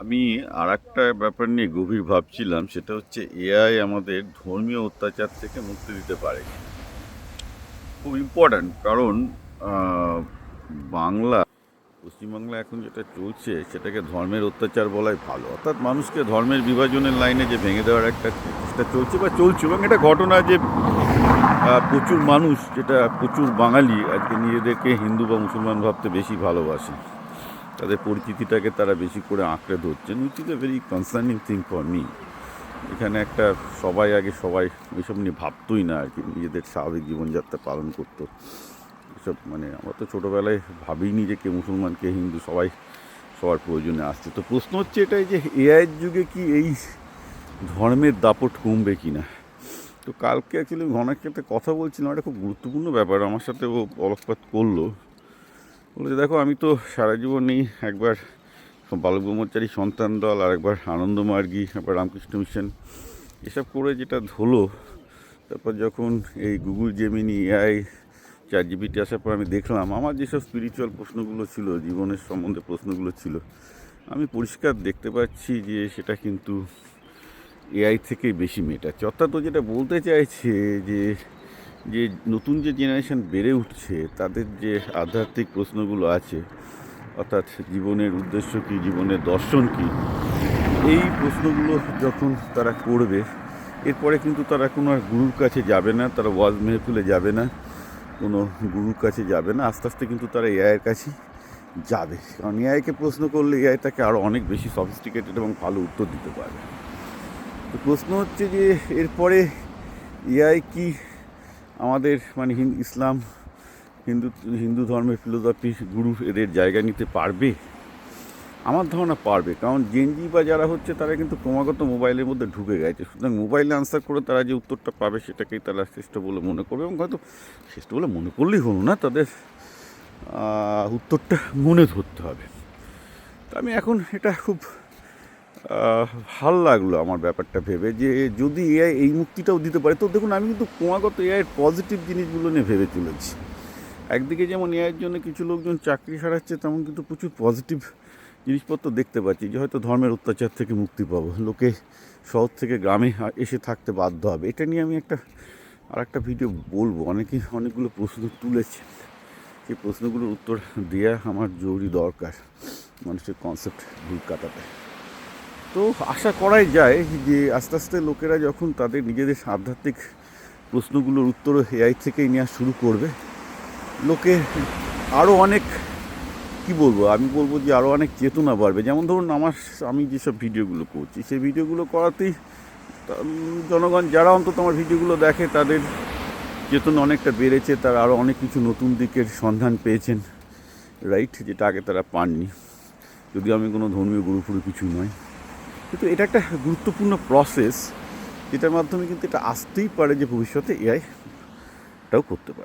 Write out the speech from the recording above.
আমি আর একটা ব্যাপার নিয়ে গভীর ভাবছিলাম, সেটা হচ্ছে এআই আমাদের ধর্মীয় অত্যাচার থেকে মুক্তি দিতে পারে খুব ইম্পর্ট্যান্ট কারণ বাংলা, পশ্চিমবাংলা এখন যেটা চলছে, সেটাকে ধর্মের অত্যাচার বলাই ভালো। অর্থাৎ মানুষকে ধর্মের বিভাজনের লাইনে যে ভেঙে দেওয়ার একটা চেষ্টা চলছে বা চলছে, এবং এটা ঘটনা যে প্রচুর মানুষ, যেটা প্রচুর বাঙালি আজকে নিজেদেরকে হিন্দু বা মুসলমান ভাবতে বেশি ভালোবাসে। তাদের পরিচিতিটাকে তারা বেশি করে আঁকড়ে ধরছেন which is a very concerning thing for me এখানে একটা সবাই আগে সবাই এসব নিয়ে ভাবতোই না আর কি, নিজেদের স্বাভাবিক জীবনযাত্রা পালন করতো। এসব মানে আমরা তো ছোটোবেলায় ভাবিনি যে কে মুসলমান, কে হিন্দু, সবাই সবার প্রয়োজনে আসছে। তো প্রশ্ন হচ্ছে এটাই যে এআইয়ের যুগে কি এই ধর্মের দাপট কমবে কি না? তো কালকে অ্যাকচুয়ালি ঘনার সাথে কথা বলছিলাম, একটা খুব গুরুত্বপূর্ণ ব্যাপার আমার সাথে ও পলকপাত করল। বলে যে দেখো, আমি তো সারা জীবনেই একবার বালক ব্রহ্মচারী সন্তান দল, আর একবার আনন্দমার্গী একবার রামকৃষ্ণ মিশন, এসব করে যেটা হলো তারপর যখন এই গুগল জেমিনি এআই চার জিবিটি আসার পর আমি দেখলাম, আমার যেসব স্পিরিচুয়াল প্রশ্নগুলো ছিল, জীবনের সম্বন্ধে প্রশ্নগুলো ছিল, আমি পরিষ্কার দেখতে পাচ্ছি যে সেটা কিন্তু এআই থেকেই বেশি মেটাচ্ছে অর্থাৎ ও যেটা বলতে চাইছে যে যে নতুন যে জেনারেশন বেড়ে উঠছে, তাদের যে আধ্যাত্মিক প্রশ্নগুলো আছে, অর্থাৎ জীবনের উদ্দেশ্য কী, জীবনের দর্শন কী, এই প্রশ্নগুলো যখন তারা করবে, এরপরে কিন্তু তারা কোনো আর গুরুর কাছে যাবে না, তারা ওয়াজ মেহফিলে যাবে না, কোনো গুরুর কাছে যাবে না, আস্তে আস্তে কিন্তু তারা এআইয়ের কাছে যাবে। কারণ এআইকে প্রশ্ন করলে এআই তাকে আরও অনেক বেশি সফিস্টিকেটেড এবং ভালো উত্তর দিতে পারবে। তো প্রশ্ন হচ্ছে যে, এরপরে এআই কি আমাদের মানে ইসলাম, হিন্দু হিন্দু ধর্মের ফিলোসফি গুরু এদের জায়গা নিতে পারবে? আমার ধারণা পারবে। কারণ জেনজি বা যারা হচ্ছে তারা কিন্তু ক্রমাগত মোবাইলের মধ্যে ঢুকে গেছে। সুতরাং মোবাইলে আনসার করে তারা যে উত্তরটা পাবে সেটাকেই তারা শ্রেষ্ঠ বলে মনে করবে এবং হয়তো শ্রেষ্ঠ বলে মনে করলেই হলো না, তাদের উত্তরটা মনে ধরতে হবে। তা আমি এখন এটা খুব ভালো লাগল আমার ব্যাপারটা ভেবে যে যদি এআই এই মুক্তিটাও দিতে পারে। তো দেখুন, আমি কিন্তু ক্রমাগত এআইয়ের পজিটিভ জিনিসগুলো নিয়ে ভেবে চলেছি একদিকে যেমন এআইয়ের জন্য কিছু লোকজন চাকরি হারাচ্ছে, তেমন কিন্তু প্রচুর পজিটিভ জিনিসপত্র দেখতে পাচ্ছি যে হয়তো ধর্মের অত্যাচার থেকে মুক্তি পাবো, লোকে শহর থেকে গ্রামে এসে থাকতে বাধ্য হবে। এটা নিয়ে আমি একটা আর একটা ভিডিও বলব। অনেকে অনেকগুলো প্রশ্ন তুলেছে। সেই প্রশ্নগুলোর উত্তর দেওয়া আমার জরুরি দরকার মানুষের কনসেপ্ট ভুল কাটাতে। তো আশা করাই যায় যে আস্তে আস্তে লোকেরা যখন তাদের নিজেদের আধ্যাত্মিক প্রশ্নগুলোর উত্তর এআই থেকেই নেওয়া শুরু করবে, লোকে আরও অনেক, কি বলব, আমি বলব যে আরও অনেক চেতনা বাড়বে। যেমন ধরুন আমার, আমি যেসব ভিডিওগুলো করছি, সেই ভিডিওগুলো করাতেই জনগণ যারা অন্তত আমার ভিডিওগুলো দেখে তাদের চেতনা অনেকটা বেড়েছে, তারা আরও অনেক কিছু নতুন দিকের সন্ধান পেয়েছেন, রাইট? যেটা আগে তারা পাননি। যদি আমি কোনো ধর্মীয় গুরু ফুরু কিছু নয়। কিন্তু এটা একটা গুরুত্বপূর্ণ প্রসেস যেটার মাধ্যমে কিন্তু এটা আসতেই পারে যে ভবিষ্যতে এআইটাও করতে পারে।